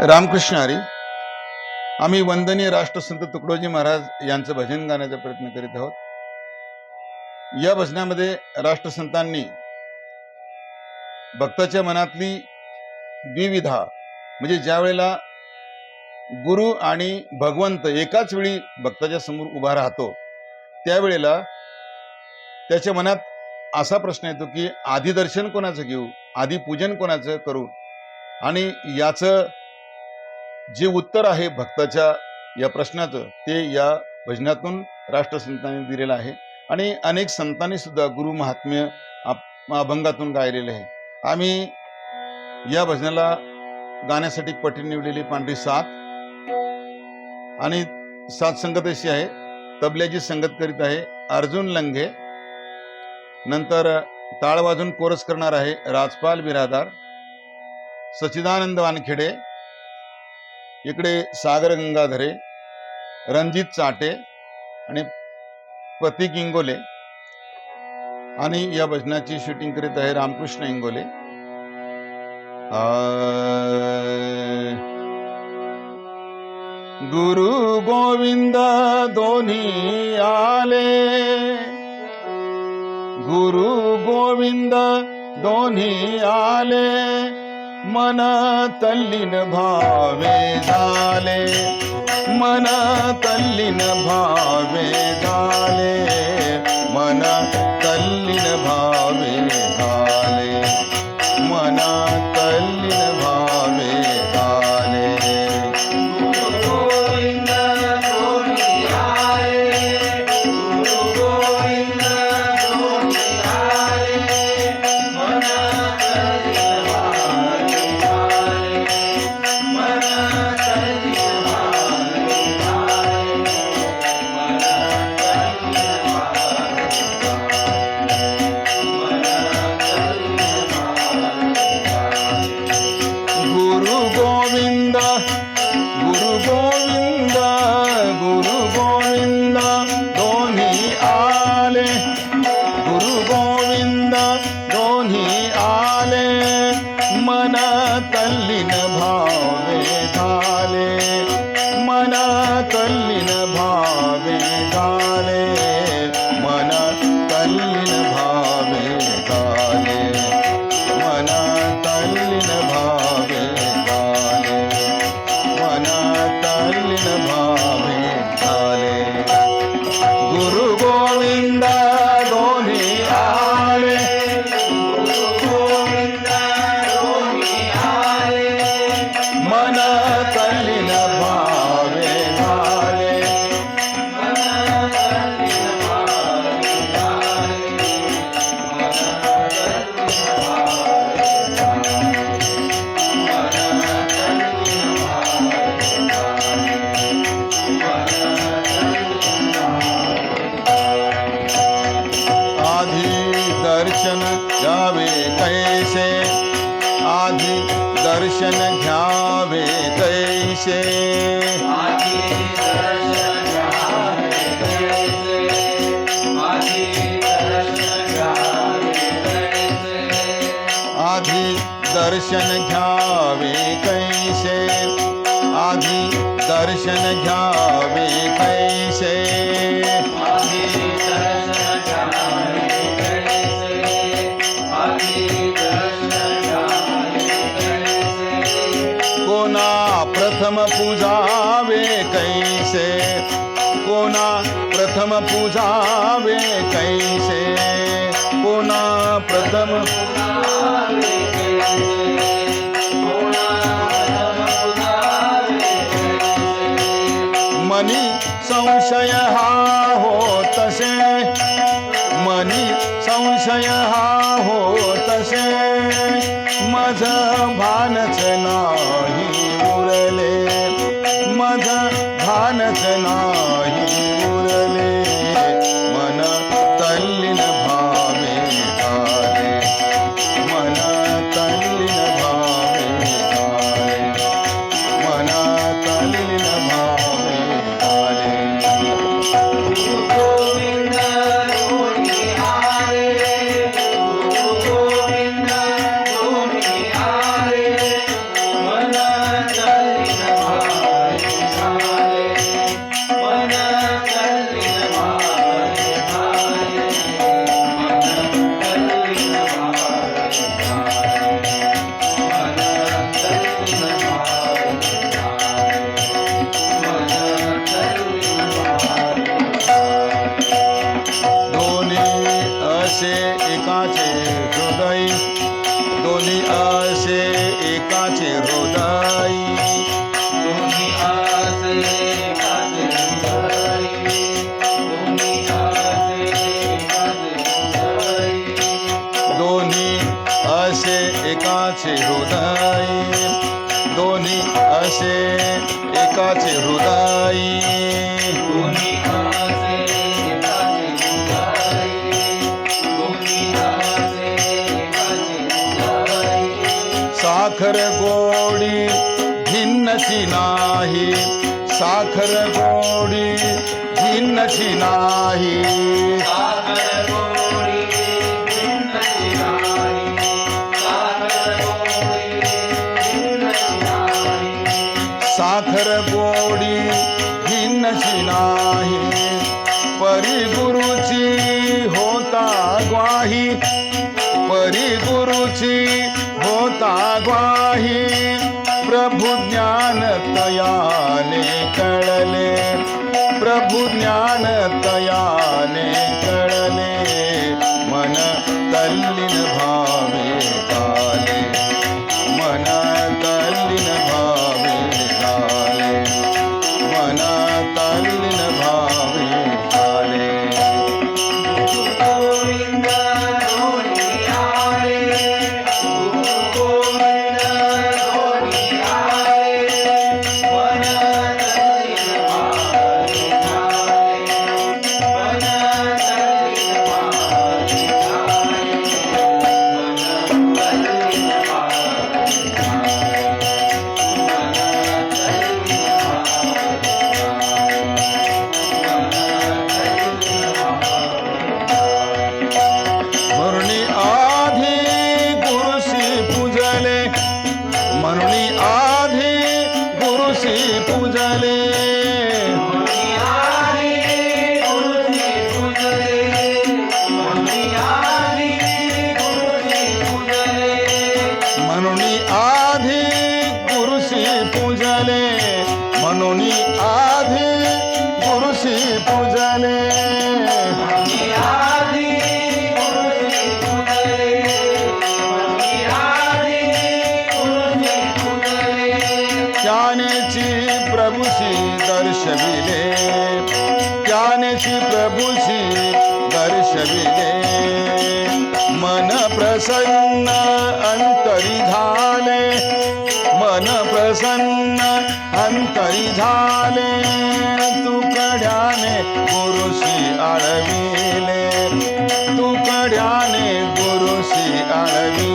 रामकृष्ण हरी आम्ही वंदनीय राष्ट्रसंत तुकडोजी महाराज यांचं भजन गाण्याचा प्रयत्न करीत आहोत. या भजनामध्ये राष्ट्रसंतांनी भक्ताच्या मनातली द्विविधा म्हणजे ज्या वेळेला गुरु आणि भगवंत एकाच वेळी भक्ताच्या समोर उभा राहतो त्यावेळेला त्याच्या मनात असा प्रश्न येतो की आधी दर्शन कोणाचं घेऊ आधी पूजन कोणाचं करू? आणि याचं जे उत्तर आहे भक्ताच्या या प्रश्नाचं ते या भजनातून राष्ट्रसंतांनी दिलेलं आहे. आणि अनेक संतांनी सुद्धा गुरु महात्म्य अभंगातून गायलेले आहे. आम्ही या भजनाला गाण्यासाठी पटी निवडलेली पांढरी सात आणि सात संगत अशी आहे. तबल्याची संगत करीत आहे. अर्जुन लंघे. नंतर टाळ वाजून कोरस करणार आहे राजपाल बिरादार. सच्चिदानंद वानखेडे. इकडे सागर गंगाधरे रणजित चाटे आणि प्रतीक इंगोले आणि या भजनाची शूटिंग करीत आहे रामकृष्ण इंगोले. गुरु गोविंद दोन्ही आले. गुरु गोविंद दोन्ही आले. मन तल्लीन भावे झाले मन तल्लीन भावे झाले मन तल्लीन भावे घ्यावे कैसे? आधी दर्शन घ्यावे कैसे? आधी दर्शन घ्यावे कैसे पुना प्रथम पूजावे कैसे? पुना प्रथम मनी संशय हा हो तसे. मनी संशय काचे हृदाई साखर गोडी भिन्नची नाही. साखर गोडी भिन्नची नाही. परी गुरुची होता ग्वाही. प्रभु ज्ञान तयाने कळले. प्रभु ज्ञान तया प्रसन्न अंतरिधाने मन प्रसन्न अंतरिधाने तू कड्याने गुरुशी आळविले तुकड्याने गुरुशी आळवी